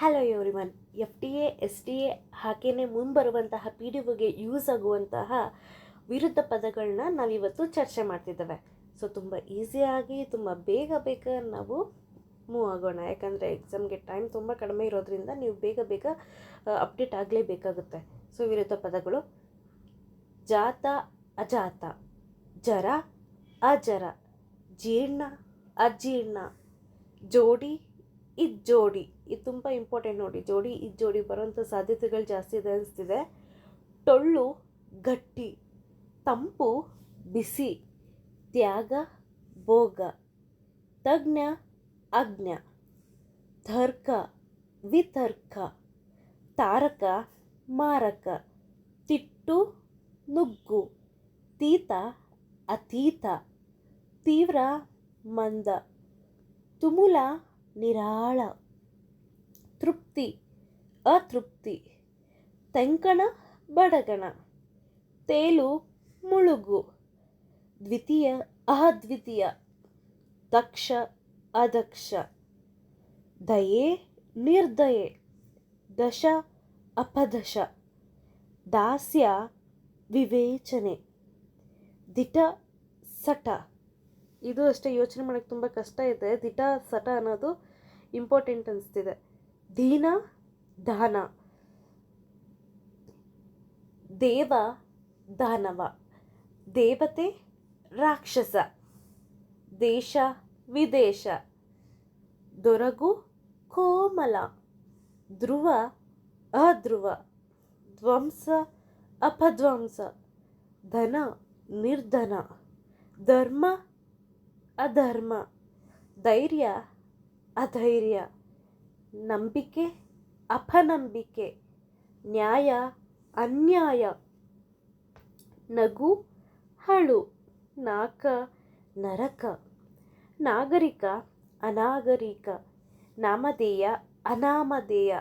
Hello everyone F T A S T A ಹಾಗೆಯೇ ಮುಂಬರುವಂತಹ P D ಒಗೆ use ಆಗುವಂತಹ ವಿರುದ್ಧ ಪದಗಳನ್ನ ನಾವಿವತ್ತು ಚರ್ಚೆ ಮಾಡ್ತಿದ್ದೇವೆ. ಸೊ ತುಂಬ ಈಸಿಯಾಗಿ ತುಂಬ ಬೇಗ ಬೇಗ ನಾವು ಮೂವ್ ಆಗೋಣ. ಯಾಕಂದರೆ ಎಕ್ಸಾಮ್ಗೆ ಟೈಮ್ ತುಂಬ ಕಡಿಮೆ ಇರೋದ್ರಿಂದ ನೀವು ಬೇಗ ಬೇಗ ಅಪ್ಡೇಟ್ ಆಗಲೇಬೇಕಾಗುತ್ತೆ. ಸೊ ವಿರುದ್ಧ ಪದಗಳು ಜಾತ, ಅಜಾತ, ಜರ, ಅಜರ, ಜೀರ್ಣ, ಅಜೀರ್ಣ, ಜೋಡಿ ಇದು ಜೋಡಿ ಇದು ತುಂಬ ಇಂಪಾರ್ಟೆಂಟ್ ನೋಡಿ, ಜೋಡಿ ಇದು ಜೋಡಿ ಬರೋಂಥ ಸಾಧ್ಯತೆಗಳು ಜಾಸ್ತಿ ಇದೆ ಅನಿಸ್ತಿದೆ. ಟೊಳ್ಳು, ಗಟ್ಟಿ, ತಂಪು, ಬಿಸಿ, ತ್ಯಾಗ, ಭೋಗ, ತಜ್ಞ, ಅಜ್ಞ, ತರ್ಕ, ವಿತರ್ಕ, ತಾರಕ, ಮಾರಕ, ತಿಟ್ಟು, ನುಗ್ಗು, ತೀತ, ಅತೀತ, ತೀವ್ರ, ಮಂದ, ತುಮುಲ ನಿರಾಳ, ತೃಪ್ತಿ, ಅತೃಪ್ತಿ, ತೆಂಕಣ, ಬಡಗಣ, ತೇಲು, ಮುಳುಗು, ದ್ವಿತೀಯ, ಅದ್ವಿತೀಯ, ದಕ್ಷ, ಅದಕ್ಷ, ದಯೆ, ನಿರ್ದಯೆ, ದಶ, ಅಪದಶ, ದಾಸ್ಯ, ವಿವೇಚನೆ, ದಿಟ, ಸಟ. ಇದು ಅಷ್ಟೇ ಯೋಚನೆ ಮಾಡೋಕ್ಕೆ ತುಂಬ ಕಷ್ಟ ಇದೆ ದಿಟ, ಸಟ ಅನ್ನೋದು ಇಂಪಾರ್ಟೆಂಟ್ ಅನಿಸ್ತಿದೆ. ದೀನ, ದಾನ. ದೇವ, ದಾನವ. ದೇವತೆ, ರಾಕ್ಷಸ. ದೇಶ, ವಿದೇಶ. ದೊರಗು, ಕೋಮಲ. ಧ್ರುವ, ಅಧ್ರುವ. ಧ್ವಂಸ, ಅಪಧ್ವಂಸ. ಧನ, ನಿರ್ಧನ. ಧರ್ಮ, ಅಧರ್ಮ. ಧೈರ್ಯ ಅಧೈರ್ಯ, ನಂಬಿಕೆ, ಅಪನಂಬಿಕೆ, ನ್ಯಾಯ, ಅನ್ಯಾಯ, ನಗು, ಹಳು, ನಾಕ, ನರಕ, ನಾಗರಿಕ, ಅನಾಗರಿಕ, ನಾಮಧೇಯ, ಅನಾಮಧೇಯ,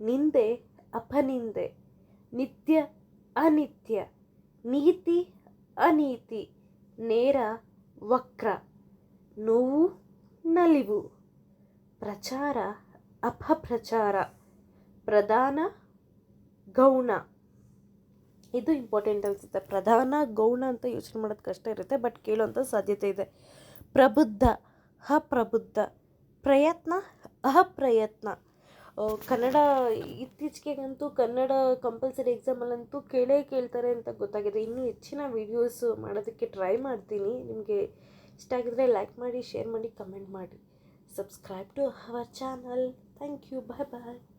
ನಿಂದೆ, ಅಪನಿಂದೆ, ನಿತ್ಯ, ಅನಿತ್ಯ, ನೀತಿ, ಅನೀತಿ, ನೇರ, ವಕ್ರ, ನೋವು, ನಲಿವು. ಪ್ರಚಾರ, ಅಪಪ್ರಚಾರ, ಪ್ರಧಾನ ಗೌಣ. ಇದು ಇಂಪಾರ್ಟೆಂಟ್ ಅನಿಸುತ್ತೆ. ಪ್ರಧಾನ ಗೌಣ ಅಂತ ಯೋಚನೆ ಮಾಡೋದು ಕಷ್ಟ ಇರುತ್ತೆ ಬಟ್ ಕೇಳುವಂಥ ಸಾಧ್ಯತೆ ಇದೆ. ಪ್ರಬುದ್ಧ, ಅಪ್ರಬುದ್ಧ, ಪ್ರಯತ್ನ, ಅಪ್ರಯತ್ನ. ಕನ್ನಡ ಇತ್ತೀಚೆಗಂತೂ ಕನ್ನಡ ಕಂಪಲ್ಸರಿ ಎಕ್ಸಾಮಲ್ಲಂತೂ ಕೇಳೇ ಕೇಳ್ತಾರೆ ಅಂತ ಗೊತ್ತಾಗಿದೆ. ಇನ್ನೂ ಹೆಚ್ಚಿನ ವೀಡಿಯೋಸ್ ಮಾಡೋದಕ್ಕೆ ಟ್ರೈ ಮಾಡ್ತೀನಿ. ನಿಮಗೆ ಇಷ್ಟ ಆಗಿದ್ರೆ ಲೈಕ್ ಮಾಡಿ ಶೇರ್ ಮಾಡಿ ಕಮೆಂಟ್ ಮಾಡಿ. subscribe to our channel. Thank you. Bye bye